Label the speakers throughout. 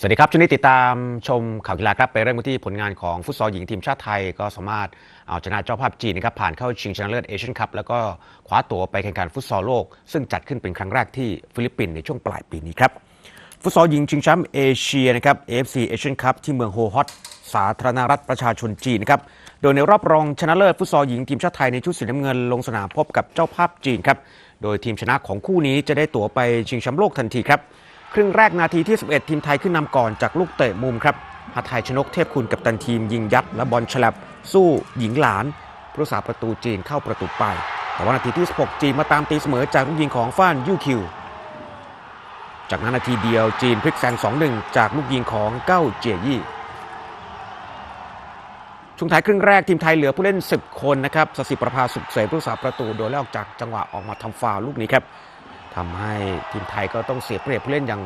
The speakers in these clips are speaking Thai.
Speaker 1: สวัสดีครับช่วงนี้ติดตามชมข่าวกีฬาครับไปเริ่มกันที่ผลงานของฟุตซอลหญิงทีมชาติไทย ก็สามารถเอาชนะเจ้าภาพจีนนะครับผ่านเข้าชิงชนะเลิศเอเชียนคัพแล้วก็คว้าตั๋วไปแข่งขันฟุตซอลโลก ซึ่งจัดขึ้นเป็นครั้งแรกที่ฟิลิปปินส์ในช่วงปลายปีนี้ครับฟุตซอลหญิงชิงแชมป์เอเชียนะครับ AFC Asian Cup ที่เมืองโฮฮอตสาธารณรัฐประชาชนจีนนะครับโดยในรอบรองชนะเลิศฟุตซอลหญิงทีมชาติไทยในชุดสีน้ำเงินลงสนามพบกับเจ้าภาพจีนครับโดยทีมชนะของคู่นี้จะได้ตั๋วไปชิงแชมป์โลกทันทีครับ ครึ่งแรกนาทีที่ 11 ทีมไทยขึ้นนำก่อนจากลูกเตะมุมครับหาไทยชนกเทพคุณกับตันทีมยิงยัดและบอลฉลับสู้หญิงหลานผู้รักษาประตูจีนเข้าประตูไป แต่ว่านาทีที่ 16 จีนมาตามตีเสมอจากลูกยิงของฟ้านยูคิว จากนั้นนาทีเดียวจีนพลิกแซง 2-1 จากลูกยิงของเก้าเจียยี่ช่วงท้ายครึ่งแรกทีมไทยเหลือผู้เล่น 10 คนนะครับสสิประภาสุขเสยผู้รักษาประตูโดยแลกจากจังหวะออกมาทำฟาวล์ลูกนี้ครับ ทำให้ทีมไทยก็ต้องเสียเปรียบผู้เล่นอย่าง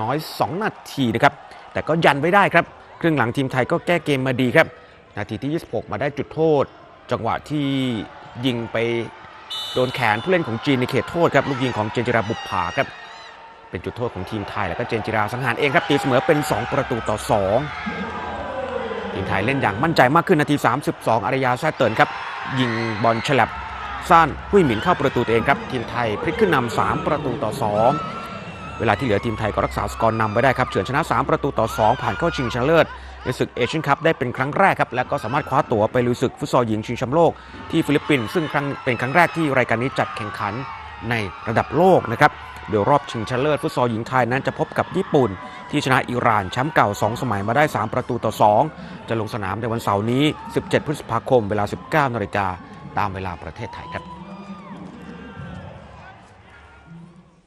Speaker 1: น้อย 2 นาทีนะครับ แต่ก็ยันไว้ได้ครับ ครึ่งหลังทีมไทยก็แก้เกมมาดีครับ นาทีที่ 26 มาได้จุดโทษ จังหวะที่ยิงไปโดนแขนผู้เล่นของจีนในเขตโทษครับ ลูกยิงของเจนจิราบุปผาครับ เป็นจุดโทษของทีมไทย แล้วก็เจนจิราสังหารเองครับตีเสมอเป็น 2 ประตูต่อ 2 ทีมไทยเล่นอย่างมั่นใจมากขึ้นนาที 32 อารยาแซ่เติร์นครับ ยิงบอลฉลับ ซ่านหุ้ยหมินเข้าประตูตัวเองครับทีมไทยพลิกขึ้นนำ3ประตูต่อ 2 เวลาที่เหลือทีมไทยก็รักษาสกอร์นำไว้ได้ครับเฉือนชนะ 3 ประตูต่อ 2 ผ่านเข้าชิงชนะเลิศในศึกเอเชียนคัพได้เป็นครั้งแรกครับและก็สามารถคว้าตั๋วไปลุยศึกฟุตซอลหญิงชิงแชมป์โลกที่ฟิลิปปินส์ซึ่งครั้งเป็นครั้งแรกที่รายการนี้จัดแข่งขันในระดับโลกนะครับเดี๋ยวรอบชิงชนะเลิศฟุตซอลหญิงไทยนั้นจะพบกับญี่ปุ่น ที่ชนะอิหร่านแชมป์เก่า 2 สมัยมาได้ 3 ประตูต่อ 2 จะลงสนามในวันเสาร์นี้ 17 พฤษภาคมเวลา 19นาฬิกา ตามเวลาประเทศไทยครับ